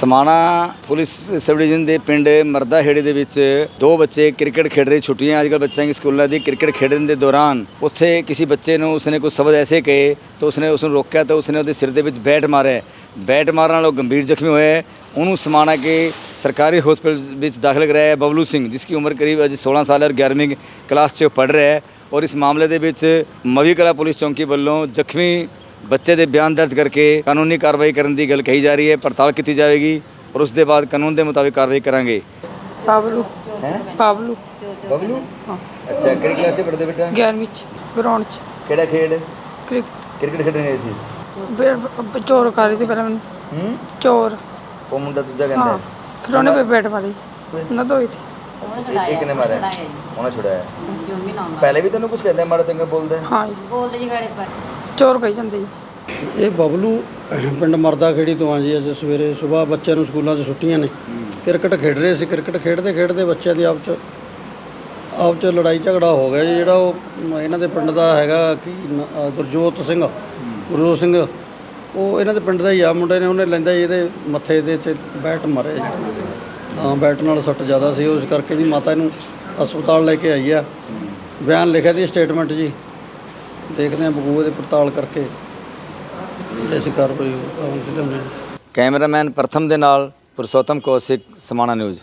Samana police sub division ਦੇ ਪਿੰਡ ਮਰਦਾ ਹੇੜੇ ਦੇ ਵਿੱਚ ਦੋ ਬੱਚੇ ਕ੍ਰਿਕਟ ਖੇਡ ਰਹੇ ਛੁੱਟੀਆਂ। ਅੱਜਕੱਲ ਬੱਚਿਆਂ ਦੀ ਸਕੂਲਾਂ ਦੀ ਕ੍ਰਿਕਟ ਖੇਡਣ ਦੇ ਦੌਰਾਨ ਉੱਥੇ ਕਿਸੇ ਬੱਚੇ ਨੂੰ ਉਸਨੇ ਕੁਝ ਸ਼ਬਦ ਐਸੇ ਕਹੇ ਤਾਂ ਉਸਨੇ ਉਸ ਨੂੰ ਰੋਕਿਆ ਤਾਂ ਉਸਨੇ ਉਹਦੇ ਸਿਰ ਦੇ ਵਿੱਚ ਬੈਟ ਮਾਰਿਆ। ਬੈਟ ਮਾਰਨ ਨਾਲ ਉਹ ਗੰਭੀਰ ਜ਼ਖਮੀ ਹੋਇਆ। ਉਹਨੂੰ ਸਮਾਣਾ ਕੇ ਸਰਕਾਰੀ ਹਸਪਤਾਲ ਵਿੱਚ ਦਾਖਲ ਕਰਾਇਆ ਬਬਲੂ ਸਿੰਘ, ਜਿਸ ਦੀ ਉਮਰ ਕਰੀਬ ਅਜੇ 16 ਸਾਲ ਹੈ ਔਰ 11ਵੀਂ ਕਲਾਸ 'ਚ ਪੜ੍ਹ ਰਿਹਾ ਹੈ। ਔਰ ਇਸ ਮਾਮਲੇ ਦੇ ਵਿੱਚ ਮਵੀ ਕਲਾ ਪੁਲਿਸ ਚੌਂਕੀ ਵੱਲੋਂ ਜ਼ਖਮੀ ਬੱਚੇ ਦੇ ਬਿਆਨ ਦਰਜ ਕਰਕੇ ਕਾਨੂੰਨੀ ਕਾਰਵਾਈ ਕਰਨ ਦੀ ਗੱਲ ਕਹੀ ਜਾ ਰਹੀ ਹੈ ਪੜਤਾਲ ਕੀਤੀ ਜਾਵੇਗੀ ਔਰ ਉਸ ਦੇ ਬਾਅਦ ਕਾਨੂੰਨ ਦੇ ਮੁਤਾਬਿਕ ਕਾਰਵਾਈ ਕਰਾਂਗੇ। ਪਾਬਲੂ ਹੈ? ਪਾਬਲੂ ਬਬਲੂ? ਹਾਂ। ਅੱਛਾ ਕਿਹੜੀ ਕਲਾਸ 'ਚ ਪੜ੍ਹਦੇ ਬੇਟਾ? 11ਵੀਂ ਚ ਗਰਾਊਂਡ ਚ। ਕਿਹੜਾ ਖੇਡ? ਕ੍ਰਿਕਟ। ਕ੍ਰਿਕਟ ਖੇਡਣ ਗਏ ਸੀ? ਬ- ਚੋਰ ਕਰ ਰਹੀ ਸੀ ਪਹਿਲਾਂ ਮੈਨੂੰ। ਹੂੰ? ਚੋਰ। ਉਹ ਮੁੰਡਾ ਦੂਜਾ ਕਹਿੰਦਾ ਹਾਂ ਫਿਰ ਉਹਨੇ ਵੀ ਬੈਟ ਮਾਰੀ। ਨਾ ਦੋਈ ਥੀ ਅੱਛਾ ਇੱਕ ਨੇ ਮਾਰਿਆ। ਉਹਨੇ ਛੁਡਾਇਆ। ਪਹਿਲੇ ਵੀ ਤੈਨੂੰ ਕੁਝ ਕਹਿੰਦਾ ਮਾੜਾ ਚੰਗਾ ਬੋਲਦਾ ਹੈ? ਹਾਂ ਜੀ। ਬੋਲਦੇ ਜੀ ਗਾੜੇ ਪਰ। ਚੋਰ ਕਹੀ ਜਾਂਦੇ ਜੀ। ਇਹ ਬਬਲੂ ਪਿੰਡ ਮਰਦਾ ਖੇੜੀ ਤੋਂ ਆ ਜੀ, ਅੱਜ ਸਵੇਰੇ ਸਵੇਰ ਬੱਚਿਆਂ ਨੂੰ ਸਕੂਲਾਂ 'ਚ ਛੁੱਟੀਆਂ ਨੇ। ਕ੍ਰਿਕਟ ਖੇਡ ਰਹੇ ਸੀ, ਕ੍ਰਿਕਟ ਖੇਡਦੇ ਖੇਡਦੇ ਬੱਚਿਆਂ ਦੀ ਆਪ 'ਚ ਆਪ 'ਚ ਲੜਾਈ ਝਗੜਾ ਹੋ ਗਿਆ ਜੀ, ਜਿਹੜਾ ਉਹ ਇਹਨਾਂ ਦੇ ਪਿੰਡ ਦਾ ਹੈਗਾ ਕਿ ਗੁਰਜੋਤ ਸਿੰਘ ਗੁਰਜੋਤ ਸਿੰਘ। ਉਹ ਇਹਨਾਂ ਦੇ ਪਿੰਡ ਦਾ ਹੀ ਆ, ਮੁੰਡੇ ਨੇ ਉਹਨੇ ਲੈਂਦਾ ਜੀ, ਇਹਦੇ ਮੱਥੇ ਦੇ 'ਚ ਬੈਟ ਮਾਰਿਆ ਜੀ। ਹਾਂ, ਬੈਟ ਨਾਲ ਸੱਟ ਜ਼ਿਆਦਾ ਸੀ, ਉਸ ਕਰਕੇ ਦੀ ਮਾਤਾ ਇਹਨੂੰ ਹਸਪਤਾਲ ਲੈ ਕੇ ਆਈ ਆ। ਬਿਆਨ ਲਿਖਿਆ ਦੀ ਸਟੇਟਮੈਂਟ ਜੀ। ਦੇਖਦੇ ਹਾਂ ਬਗੂਏ ਦੇ ਪੜਤਾਲ ਕਰਕੇ ਅਸੀਂ ਕਾਰਵਾਈ ਅਮਲ ਚ ਲਿਆਉਂਦੇ ਕੈਮਰਾਮੈਨ ਪ੍ਰਥਮ ਦੇ ਨਾਲ ਪੁਰਸ਼ੋਤਮ ਕੌਸ਼ਿਕ ਸਮਾਣਾ ਨਿਊਜ਼।